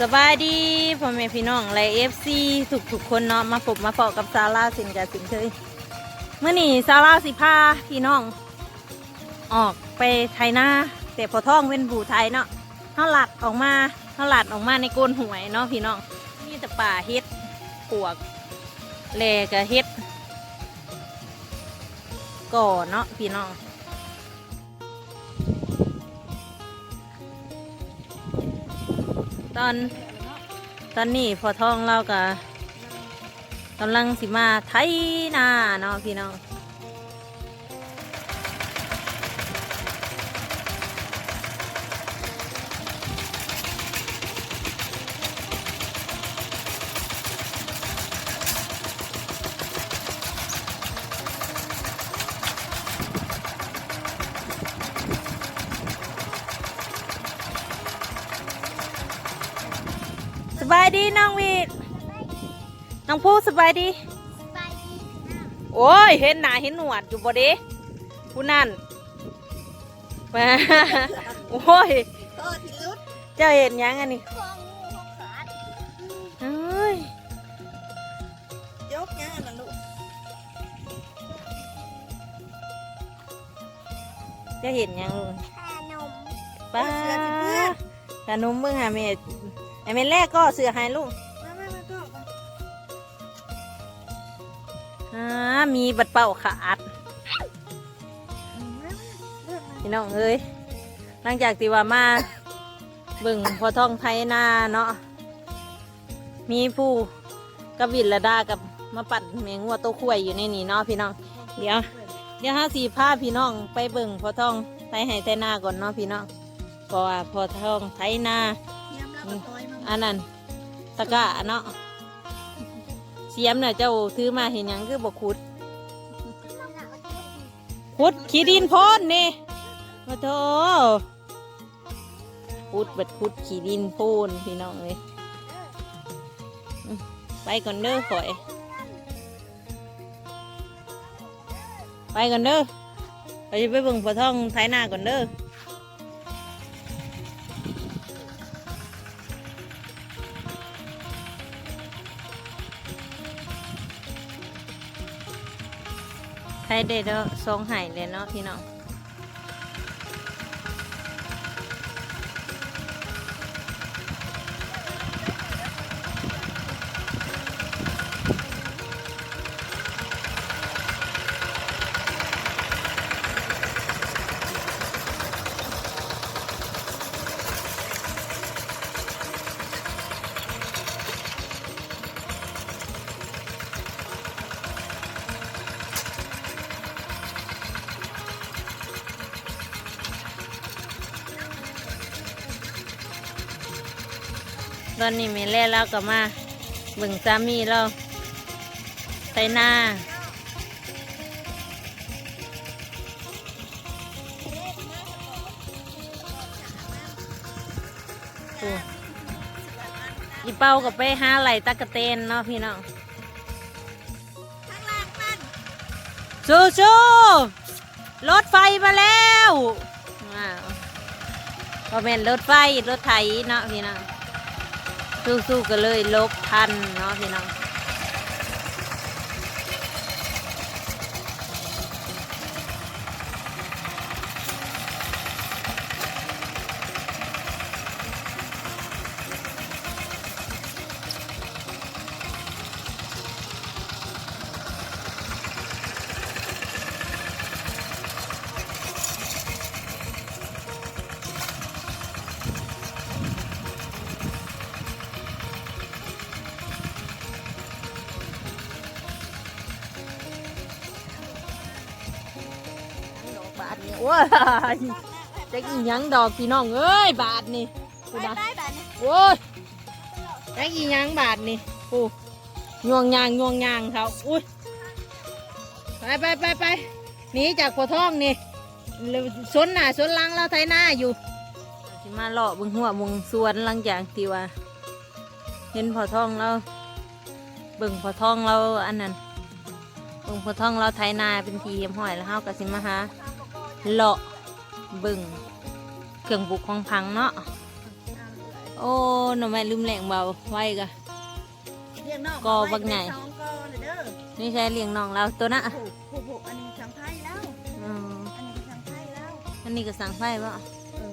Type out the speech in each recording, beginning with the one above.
สบายดีพ่อแม่พี่น้องและเอฟซีทุกทุกคนเนาะมาพบมาพอกับซาร่าสินกับสินเคยเมื่อนี่ซาร่าสิพาพี่น้อง ออกไปไทยนาแต่พอท่องเป็นผูไทยเนาะเขาหลัดออกมาเขาหลัดออกมาในโกนหวยเนาะพี่น้องมีแต่ป่าเฮ็ดปวกแลกับเฮ็ดก่อเนาะพี่น้อง ตอนตอนนี้พอทองเราก็กำลังสิมาไถนาเนาะพี่น้อง น้องวีดน้องผู้สบายดี โอ้ย เห็นหน้าเห็นหนวดอยู่บ่เด้ผู้นั่นมาโอ้ยโทษที่รุดเจ้าเห็นหยังอันนี้คองงูขาดเอ้ยยกยังอันนั้นลูกเจ้าเห็นหยังลูกแค่นมป้าขนมเบิ่งหาแม่ ไอ้แม่แรกก็เสือหายลูกมามามาก็อ่ามีบัดเป่าขาดเลือกมาพี่น้องเอ้ยหลังจากที่ว่ามาเบิ่งพอท้องไทยนาเนาะมีผู้กบินระดากับมาปั่นแมงวัวโตวคุ้ยอยู่ในนี่เนาะพี่น้องเดี๋ยว เดี๋ยวห้าสี่ผ้าพี่น้องไปเบิ่งพอท้องไทยให้ไทยนาก่อนเนาะพี่น้องเพราะว่าพอท้องไทยนา ยำล้วก็ต้อยมา อันนั้นตะกร้าเนาะเสียมเนี่ยเจ้าถือมาเห็นหยังคือบอกขุดขุดขี้ดินพ้นนี่โอ้โถขุดเบัดขุดขี้ดินพ้นพี่น้องเลยไปก่อนเด้อข่อย ไปก่อนเด้อไปไปเบิ่งปลาท่องไถนาก่อนเด้อ ได้เด้อสองหายเลยเนาะพี่น้อง ตอนนี้แม่แล่แล้วก็มาเบิ่งสามีเราไถนาอีเป้าก็ไปหาไหลตะกะเตนเนาะพี่น้องข้างล่างมันสู้สู้รถไฟมาแล้วว้าวพอเป็นรถไฟรถไถเนาะพี่น้อง สู้ๆกันเลยลบทันเนาะพี่น้อง นี่ว้ายจะอีหยังดอกพี่น้องเอ้ยบาทนี่ไปกูนะไปแบบนี้โอ้ยจะอีหยังบาทนี่กูยวงยางยวงยางเขาอุ้ยไปไปไปไปหนีจากผัวท้องนี่เร็วสนหน้าสนหลังเราไทยหน้าอยู่สิมาเลาะเบึงหัวเบึงสวนหลังจากที่ว่า เห็นผัวท้องเราเบิ่งผัวท้องเราอันนั้นเบิ่งผัวท้องเราไทยนาเป็นทีเหียมห้อยแล้วเฮาก็สิมาหา เลาะเบึงเครื่องบุกของพังเนาะโอ้หน่อไม้ลืมแหลงเบาไว้กะเรียกน้องก็บักใหญ่สองก็เลยเด้อนี่ใช่เลี้ยงน้องเราตัวน่ะผูกผูกผูกอันนี้ช่างไพ่แล้วอืมอันนี้ช่างไพ่แล้วอันนี้ก็สั่งไฟบ่เออ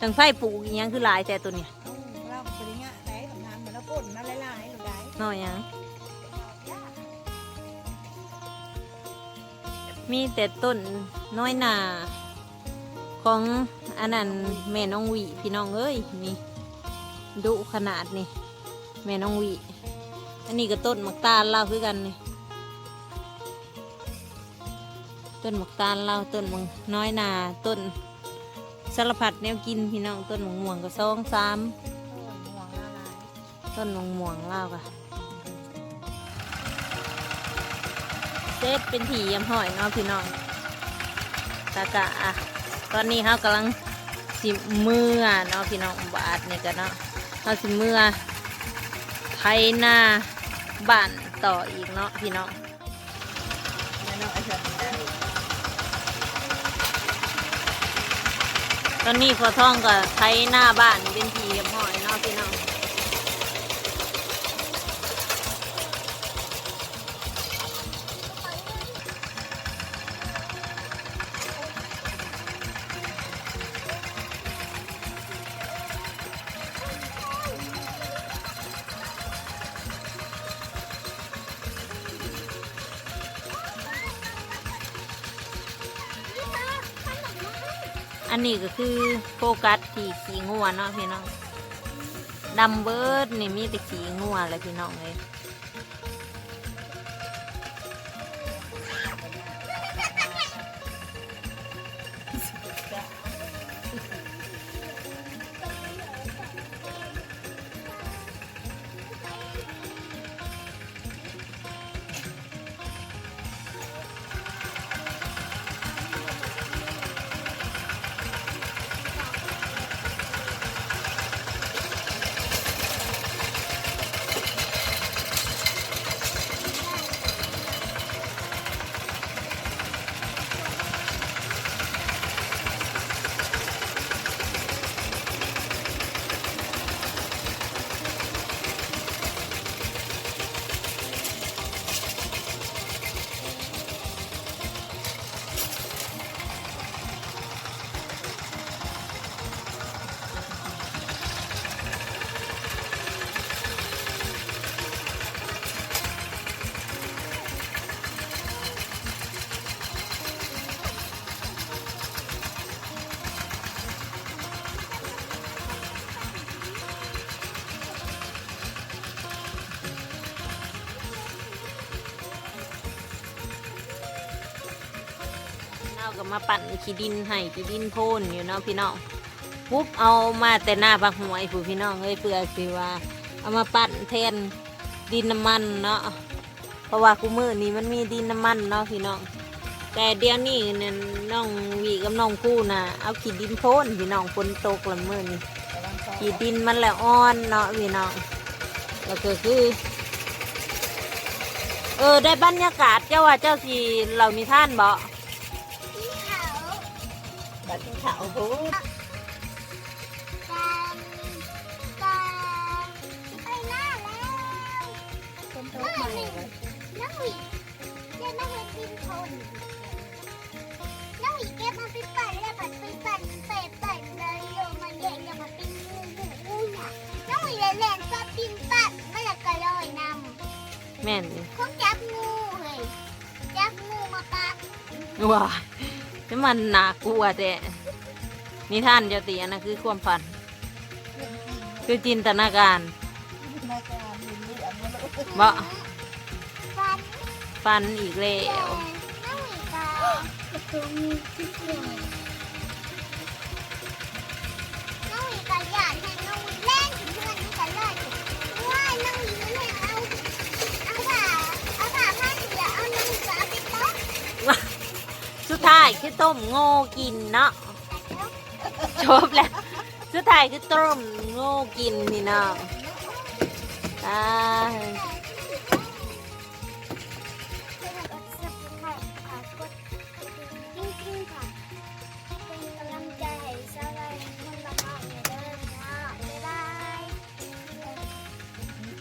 สั่งไฟปลูกอีหยังคือหลายแต่ตัวเนี้ยเอาเราปริญญาได้ทำงานเหมือนเราป่นมาหลายๆหรือได้น้อยหยัง มีแต่ต้นน้อยหนาของอันนั้นแม่น้องวีพี่น้องเอ้ยนี่ดุขนาดนี่แม่น้องวีอันนี้ก็ต้นหมักตาลเราคือกันนี่ต้นหมักตาลเราต้นมักน้อยหนาต้นสารพัดแนวกินพี่น้องต้นหมกม่วงก็สองสามโอ้ยห่วงละลายต้นหมกม่วงเล่าค่ะ เซตเป็นผียำหอยเนาะพี่น้องตากะอะตอนนี้เขากำลังสิเมื่อเนาะพี่น้องบาทเนี่ยกันเนาะเขาสิเมื่อไทยนาบ้านต่ออีกเนาะพี่น้องตอนนี้พอท่องกับไทยหน้าบ้านเป็นผียำหอยเนาะพี่น้อง นนี้ก็คือโฟกัสที่ขี่งัวเนาะพี่น้องดำเบิร์ดนี่มีแต่ขี่งัวเลยพี่น้องเลยาก็มาปั่นขี้ดินให้ขี้ดินโพนอยู่เนาะพี่น้องปุ๊บเอามาแต่หน้าบักหวยผู้พี่น้องเอ้ยเพื่อสิว่า เอามาปั่นแทนดินน้ำมันเนาะเพราะว่ากูมือนี้มันมีดินน้ำมันเนาะพี่น้อง แต่เดี๋ยวนี้เนี่ยน้องวีกับน้องคู่นะเอาขี้ดินโพนพี่น้องฝนตกละมือนี่ขี้ดินมันแล้วอ่อนเนาะพี่น้องแล้วก็คือเออได้บรรยากาศเจ้าว่าเจ้าสีเหล่านิท่านบ่ บัดที่เขาพูดไปหน้าแล้วคนโตใหม่เลยน้องหวีเจ๊มาเห็นดินคนน้องหวีเก็บมาไปปั่นแล้วผัดไปปั่นเตะปั่นเลยโยมมาแย่อย่ามาเป็นงูหูงูหน่ะน้องหวีแหลนๆชอบดินปั่นไม่ละกระลอยนแม่นำคงจับงูเฮ้ยจับงูมาปะว้า ยนี่มันหนากลัวแต่นิท่านเจ้าตีอันนะคือความฝัน คือจินตนาการมาการมีเรื่องมาลูกบ่ฟันฝันอีกแล้แหลว นน้องหวีกาตรงที่เกิดน้องหวีกาหยาดให้น้องหวีเล่นถึงเพื่อนนี่กันเลยว้ายน้องหวีมันให้เอา เอาค่ะเอาค่ะผ้าเสือเอาน้ำเสือเอาไปต้ม สุด ท้ายคือต้มโง่กินเนาะจบแล้วสุดท้ายคือต้มโง่กินนี่เนาะอ่า